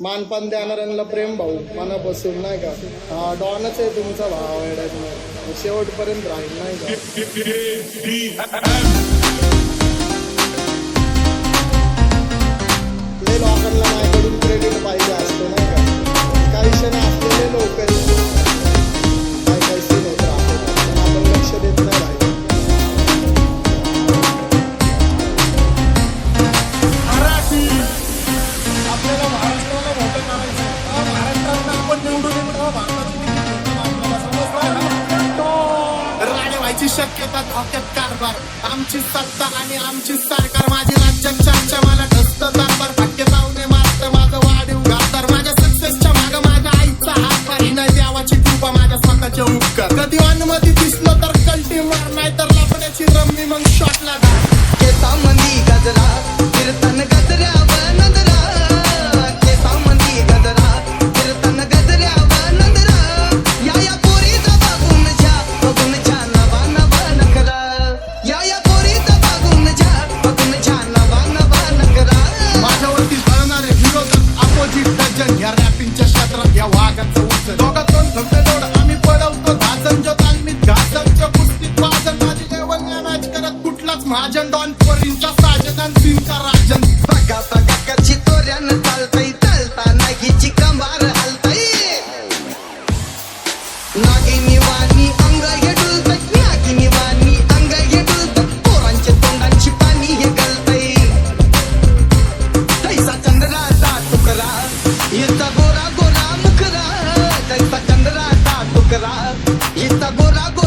मानपान देणाऱ्यांना प्रेम भाऊ. मनापासून नाही का? हा डॉनच आहे तुमचा भाव आहे शेवटपर्यंत राहील नाही का? माझ्याकडून क्रेडिट पाहिजे आमची शक्यता धोक्यात कारभार. आमची सत्ता आणि आमची सरकार माझी राज्यात मला ढस्त कारभार भाग्य पाहुणे मात्र माझं वाढीव घातर. माझ्या सक्सेसच्या माग माझ्या आईचा हात नाही देवाची कृपा माझ्या स्वतःचे उपकार. कधी अनुमती दिसलो तर कल्टी मार नाही तर लपण्याची रम्मी मग शॉटला धा केसामंदी गजरा कीर्तन गजऱ्या नजर तुमच्या दोन थमते आम्ही पडवतो भाजन जो तांगणीत घासांच्या कुस्तीत माझी लेवल मॅच करत कुठलाच महाजन. डॉन परींचा साजन आणि सिंचा राजन. बघा बघा कशी तोऱ्यानं चालतय चालता नागीची कंबार हलतय. नागिनी Está gorado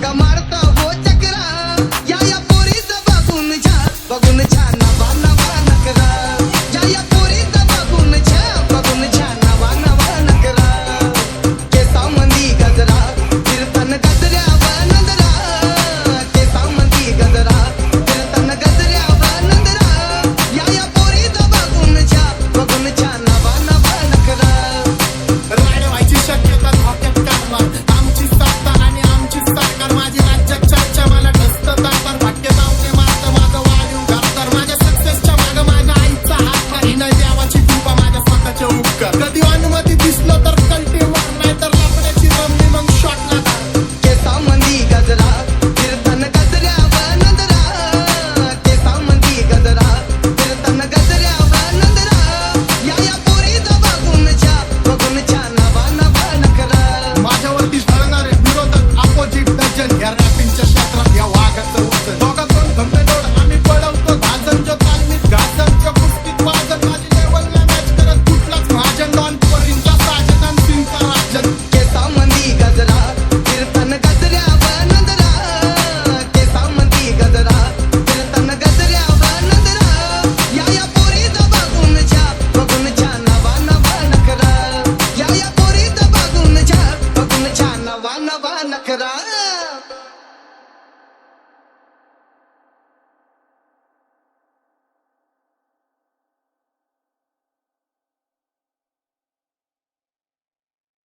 Come on.